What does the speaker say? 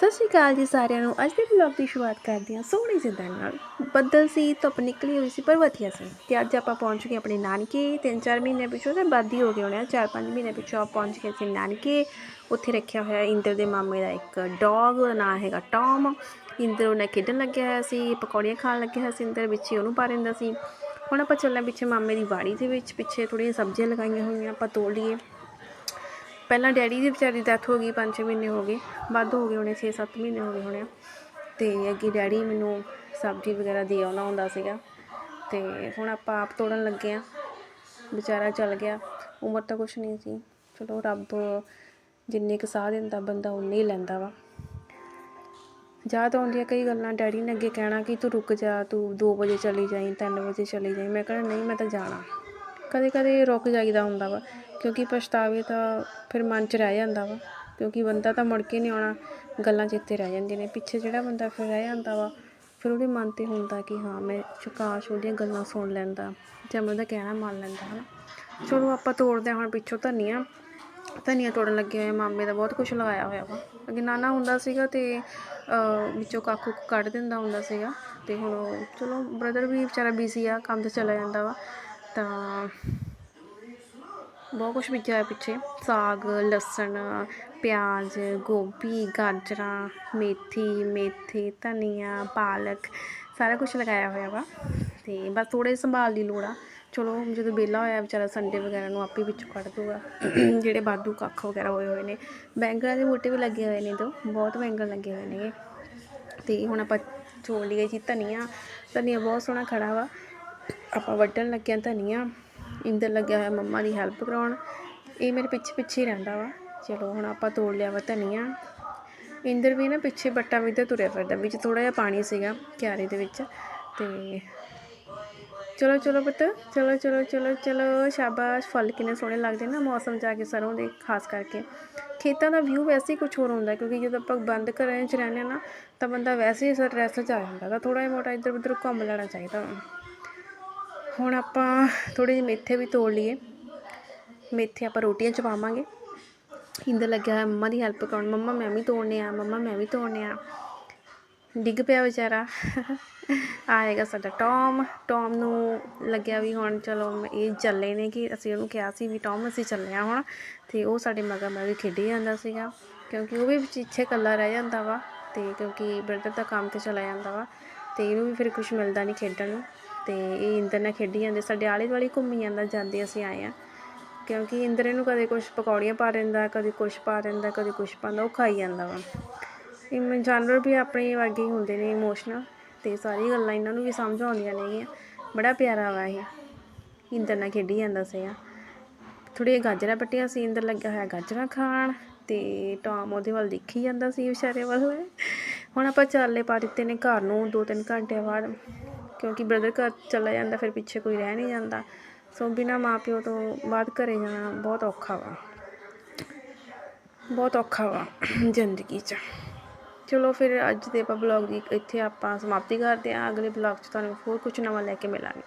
ਸਤਿ ਸ਼੍ਰੀ ਅਕਾਲ ਜੀ ਸਾਰਿਆਂ ਨੂੰ। ਅੱਜ ਦੇ ਵਲੌਗ ਦੀ ਸ਼ੁਰੂਆਤ ਕਰਦੇ ਹਾਂ ਸੋਹਣੀ ਜਿਹੇ ਦਿਨ ਨਾਲ। ਬੱਦਲ ਸੀ, ਧੁੱਪ ਨਿਕਲੀ ਹੋਈ ਸੀ, ਪਰ ਵਧੀਆ ਸੀ। ਤੇ ਅੱਜ ਆਪਾਂ ਪਹੁੰਚ ਗਏ ਆਪਣੇ ਨਾਨਕੇ। ਤਿੰਨ ਚਾਰ ਮਹੀਨੇ ਪਿੱਛੋਂ ਤੇ ਬਾਦੀ ਹੋ ਗਏ ਹੋਣੇ ਆ। ਚਾਰ ਪੰਜ ਮਹੀਨੇ ਪਿੱਛੋਂ ਆਪਾਂ ਪਹੁੰਚ ਗਏ ਸੀ ਨਾਨਕੇ। ਉੱਥੇ ਰੱਖਿਆ ਹੋਇਆ ਇੰਦਰ ਦੇ ਮਾਮੇ ਦਾ ਇੱਕ ਡੌਗ ਉਹਦਾ ਨਾਂ ਹੈਗਾ ਟੌਮ ਇੰਦਰ ਉਹਨਾਂ ਖੇਡਣ ਲੱਗਿਆ ਹੋਇਆ ਸੀ, ਪਕੌੜੀਆਂ ਖਾਣ ਲੱਗਿਆ ਹੋਇਆ ਸੀ ਇੰਦਰ, ਵਿੱਚ ਉਹਨੂੰ ਪਾ ਰਹਿੰਦਾ ਸੀ। ਹੁਣ ਆਪਾਂ ਚੱਲਣਾ ਪਿੱਛੇ ਮਾਮੇ ਦੀ ਬਾੜੀ ਦੇ ਵਿੱਚ। ਪਿੱਛੇ ਥੋੜ੍ਹੀਆਂ ਸਬਜ਼ੀਆਂ ਲਗਾਈਆਂ ਹੋਈਆਂ, ਆਪਾਂ ਤੋੜ ਲਈਏ। ਪਹਿਲਾਂ ਡੈਡੀ ਦੀ ਵਿਚਾਰੀ ਡੈਥ ਹੋ ਗਈ 5-6 ਮਹੀਨੇ ਹੋ ਗਏ, ਵੱਧ ਹੋ ਗਏ ਹੋਣੇ 6-7 ਮਹੀਨੇ ਹੋ ਗਏ ਹੋਣੇ ਆ। ਤੇ ਅੱਗੇ ਡੈਡੀ ਮੈਨੂੰ ਸਬਜ਼ੀ ਵਗੈਰਾ ਦੇ ਆਉਣਾ ਹੁੰਦਾ ਸੀਗਾ। ਤੇ ਹੁਣ ਆਪਾਂ ਆਪ ਤੋੜਨ ਲੱਗੇ ਆ। ਵਿਚਾਰਾ ਚੱਲ ਗਿਆ। ਉਮਰ ਤਾਂ ਕੁਛ ਨਹੀਂ ਸੀ। ਚਲੋ ਰੱਬ ਜਿੰਨੇ ਕੁ ਸਾਹ ਦਿੰਦਾ ਬੰਦਾ ਉਨੇ ਹੀ ਲੈਂਦਾ ਵਾ। ਯਾਦ ਆਉਂਦੀਆਂ ਕਈ ਗੱਲਾਂ, ਡੈਡੀ ਨੇ ਅੱਗੇ ਕਹਿਣਾ ਕਿ ਤੂੰ ਰੁਕ ਜਾ, ਤੂੰ 2 ਵਜੇ ਚਲੀ ਜਾਈਂ 3 ਵਜੇ ਚਲੀ ਜਾਈਂ। ਮੈਂ ਕਹਿਣਾ ਨਹੀਂ, ਮੈਂ ਤਾਂ ਜਾਣਾ। ਕਦੇ ਕਦੇ ਰੁਕ ਜਾਈਦਾ ਹੁੰਦਾ ਵਾ ਕਿਉਂਕਿ ਪਛਤਾਵੇ ਤਾਂ ਫਿਰ ਮਨ 'ਚ ਰਹਿ ਜਾਂਦਾ ਵਾ ਕਿਉਂਕਿ ਬੰਦਾ ਤਾਂ ਮੁੜ ਕੇ ਨਹੀਂ ਆਉਣਾ ਗੱਲਾਂ ਚੇਤੇ ਰਹਿ ਜਾਂਦੀਆਂ ਨੇ ਪਿੱਛੇ ਜਿਹੜਾ ਬੰਦਾ ਫਿਰ ਰਹਿ ਜਾਂਦਾ ਵਾ ਫਿਰ ਉਹਦੇ ਮਨ 'ਤੇ ਹੁੰਦਾ ਕਿ ਹਾਂ ਮੈਂ ਚੁਕਾਸ਼ ਉਹਦੀਆਂ ਗੱਲਾਂ ਸੁਣ ਲੈਂਦਾ ਜਾਂ ਮੈਂ ਉਹਦਾ ਕਹਿਣਾ ਮੰਨ ਲੈਂਦਾ ਹੈ ਨਾ ਚਲੋ ਆਪਾਂ ਤੋੜਦੇ ਹਾਂ ਹੁਣ ਪਿੱਛੋਂ ਧਨੀਆ ਧਨੀਆ ਤੋੜਨ ਲੱਗੇ ਹੋਏ ਮਾਮੇ ਦਾ ਬਹੁਤ ਕੁਝ ਲਗਾਇਆ ਹੋਇਆ ਵਾ ਅੱਗੇ ਨਾਨਾ ਹੁੰਦਾ ਸੀਗਾ ਤੇ ਅਹ, ਵਿੱਚੋਂ ਕਾਕੂ ਕੱਢ ਦਿੰਦਾ ਹੁੰਦਾ ਸੀਗਾ ਤੇ ਹੁਣ ਉਹ- ਚਲੋ ਬ੍ਰਦਰ ਵੀ ਵਿਚਾਰਾ ਬਿਜ਼ੀ ਆ ਕੰਮ ਤੇ ਚਲਾ ਜਾਂਦਾ ਵਾ ਤਾਂ ਬਹੁਤ ਕੁਛ ਬੀਜਿਆ ਹੋਇਆ ਪਿੱਛੇ। ਸਾਗ, ਲਸਣ, ਪਿਆਜ਼, ਗੋਭੀ, ਗਾਜਰਾਂ, ਮੇਥੀ, ਮੇਥੇ, ਧਨੀਆ, ਪਾਲਕ, ਸਾਰਾ ਕੁਝ ਲਗਾਇਆ ਹੋਇਆ ਵਾ। ਤੇ ਬਸ ਥੋੜੇ ਸੰਭਾਲ ਦੀ ਲੋੜ ਆ। ਚਲੋ ਜਦੋਂ ਵਿਹਲਾ ਹੋਇਆ, ਵਿਚਾਰਾ ਸੰਡੇ ਵਗੈਰਾ ਨੂੰ ਆਪੇ ਵਿੱਚੋਂ ਕੱਢ ਦੂਗਾ ਜਿਹੜੇ ਬਾਦੂ ਕੱਖ ਵਗੈਰਾ ਹੋਏ ਹੋਏ ਨੇ। ਬੈਂਗਣਾਂ ਦੇ ਬੂਟੇ ਵੀ ਲੱਗੇ ਹੋਏ ਨੇ ਦੋ। ਬਹੁਤ ਬੈਂਗਣ ਲੱਗੇ ਹੋਏ ਨੇਗੇ ਤੇ ਹੁਣ ਆਪਾਂ ਛੋੜ ਲਈਏ ਜੀ ਧਨੀਆ। ਧਨੀਆ ਬਹੁਤ ਸੋਹਣਾ ਖੜਾ ਵਾ। ਆਪਾਂ ਵੱਢਣ ਲੱਗਿਆ ਧਨੀਆ ਇੰਦਰ ਲੱਗਿਆ ਹੋਇਆ ਮੰਮਾ ਦੀ ਹੈਲਪ ਕਰਾਉਣ। ਇਹ ਮੇਰੇ ਪਿੱਛੇ ਪਿੱਛੇ ਹੀ ਰਹਿੰਦਾ ਵਾ। ਚਲੋ ਹੁਣ ਆਪਾਂ ਤੋੜ ਲਿਆ ਵਾ ਧਨੀਆ ਇੰਦਰ ਵੀ ਨਾ ਪਿੱਛੇ ਬੱਟਾ ਵੀ ਤੇ ਤੁਰਿਆ ਫਿਰਦਾ। ਵਿੱਚ ਥੋੜਾ ਜਿਹਾ ਪਾਣੀ ਸੀਗਾ ਕਿਆਰੇ ਦੇ ਵਿੱਚ। ਤੇ ਚਲੋ ਚਲੋ ਪੁੱਤ। ਚਲੋ ਚਲੋ ਚਲੋ ਚਲੋ। ਸ਼ਾਬਾਸ਼। ਫਲ ਕਿੰਨੇ ਸੋਹਣੇ ਲੱਗਦੇ ਨਾ ਮੌਸਮ ਜਾ ਕੇ ਸਰੋਂ ਦੇ, ਖਾਸ ਕਰਕੇ। ਖੇਤਾਂ ਦਾ ਵਿਊ ਵੈਸੇ ਹੀ ਕੁਝ ਹੋਰ ਹੁੰਦਾ, ਕਿਉਂਕਿ ਜਦੋਂ ਆਪਾਂ ਬੰਦ ਘਰਾਂ 'ਚ ਰਹਿੰਦੇ ਹਾਂ ਨਾ, ਤਾਂ ਬੰਦਾ ਵੈਸੇ ਹੀ ਸਟ੍ਰੈਸ 'ਚ ਆ ਜਾਂਦਾ ਤਾਂ ਥੋੜਾ ਜਿਹਾ ਮੋਟਾ ਇੱਧਰ ਉੱਧਰ ਘੁੰਮ ਲੈਣਾ ਚਾਹੀਦਾ ਵਾ। ਹੁਣ ਆਪਾਂ ਥੋੜੇ ਜਿਹੇ ਮੇਥੇ ਵੀ ਤੋੜ ਲਈਏ। ਮੇਥੇ ਆਪਾਂ ਰੋਟੀਆਂ 'ਚ ਪਾਵਾਂਗੇ। ਇੰਦਰ ਲੱਗਿਆ ਹੋਇਆ ਮੰਮਾ ਦੀ ਹੈਲਪ ਕਰਾਉਣ ਮੰਮਾ ਮੈਂ ਵੀ ਤੋੜਨੇ ਆ, ਮੰਮਾ ਮੈਂ ਵੀ ਤੋੜਨੇ ਆ। ਡਿੱਗ ਪਿਆ ਵਿਚਾਰਾ। ਆਏਗਾ ਸਾਡਾ ਟੌਮ। ਟੌਮ ਨੂੰ ਲੱਗਿਆ ਵੀ ਹੁਣ ਚਲੋ ਇਹ ਚੱਲੇ ਨੇ ਕਿ ਅਸੀਂ ਉਹਨੂੰ ਕਿਹਾ ਸੀ ਵੀ ਟੌਮ ਅਸੀਂ ਚੱਲੇ ਆ ਹੁਣ। ਤੇ ਉਹ ਸਾਡੇ ਮਗਰ ਮਗਰ ਖੇਡੀ ਜਾਂਦਾ ਸੀਗਾ। ਕਿਉਂਕਿ ਉਹ ਵੀ ਪਿੱਛੇ ਇਕੱਲਾ ਰਹਿ ਜਾਂਦਾ ਵਾ। ਤੇ ਕਿਉਂਕਿ ਬ੍ਰਦਰ ਦਾ ਕੰਮ ਤੇ ਚਲਾ ਜਾਂਦਾ ਵਾ। ਤੇ ਇਹਨੂੰ ਵੀ ਫਿਰ ਕੁਝ ਮਿਲਦਾ ਨਹੀਂ ਖੇਡਣ ਨੂੰ। ਤੇ ਇਹ ਇੰਦਰ ਨਾਲ ਖੇਡੀ ਜਾਂਦੇ, ਸਾਡੇ ਆਲੇ ਦੁਆਲੇ ਘੁੰਮੀ ਜਾਂਦਾ, ਜਾਂਦੇ ਅਸੀਂ ਆਏ ਆ ਕਿਉਂਕਿ ਇੰਦਰ ਇਹਨੂੰ ਕਦੇ ਕੁਝ ਪਕੌੜੀਆਂ ਪਾ ਦਿੰਦਾ, ਕਦੇ ਕੁਝ ਪਾ ਦਿੰਦਾ, ਕਦੇ ਕੁਝ ਪਾਉਂਦਾ, ਉਹ ਖਾਈ ਜਾਂਦਾ ਵਾ। ਇਹ ਜਾਨਵਰ ਵੀ ਆਪਣੇ ਵਰਗੇ ਹੀ ਹੁੰਦੇ ਨੇ ਇਮੋਸ਼ਨਲ ਤੇ ਸਾਰੀ ਗੱਲਾਂ ਇਹਨਾਂ ਨੂੰ ਵੀ ਸਮਝ ਆਉਂਦੀਆਂ ਨੇਗੀਆਂ ਬੜਾ ਪਿਆਰਾ ਵਾ ਇਹ। ਇੰਦਰ ਨਾਲ ਖੇਡੀ ਜਾਂਦਾ ਸੀਗਾ ਥੋੜ੍ਹੀਆਂ ਗਾਜਰਾਂ ਪੱਟੀਆਂ ਸੀ, ਇੰਦਰ ਲੱਗਿਆ ਹੋਇਆ ਗਾਜਰਾਂ ਖਾਣ ਤੇ ਟਾਮ ਉਹਦੇ ਵੱਲ ਦੇਖੀ ਜਾਂਦਾ ਸੀ ਵਿਚਾਰੇ ਵੱਲ। ਹੁਣ ਆਪਾਂ ਚਾਲੇ ਪਾ ਦਿੱਤੇ ਨੇ ਘਰ ਨੂੰ ਦੋ ਤਿੰਨ ਘੰਟਿਆਂ ਬਾਅਦ। ਕਿਉਂਕਿ ਬ੍ਰਦਰ ਘਰ ਚਲਾ ਜਾਂਦਾ, ਫਿਰ ਪਿੱਛੇ ਕੋਈ ਰਹਿ ਨਹੀਂ ਜਾਂਦਾ। ਸੋ ਬਿਨਾ ਮਾਪਿਓ ਤੋਂ ਬਾਅਦ ਘਰੇ ਜਾਣਾ ਬਹੁਤ ਔਖਾ ਵਾ। ਬਹੁਤ ਔਖਾ ਵਾ ਜ਼ਿੰਦਗੀ 'ਚ। ਚਲੋ ਫਿਰ ਅੱਜ ਦੇ ਆਪਾਂ ਬਲੌਗ ਦੀ ਇੱਥੇ ਆਪਾਂ ਸਮਾਪਤੀ ਕਰਦੇ ਹਾਂ। ਅਗਲੇ ਬਲੌਗ 'ਚ ਤੁਹਾਨੂੰ ਹੋਰ ਕੁਝ ਨਵਾਂ ਲੈ ਕੇ ਮਿਲਾਂਗੇ।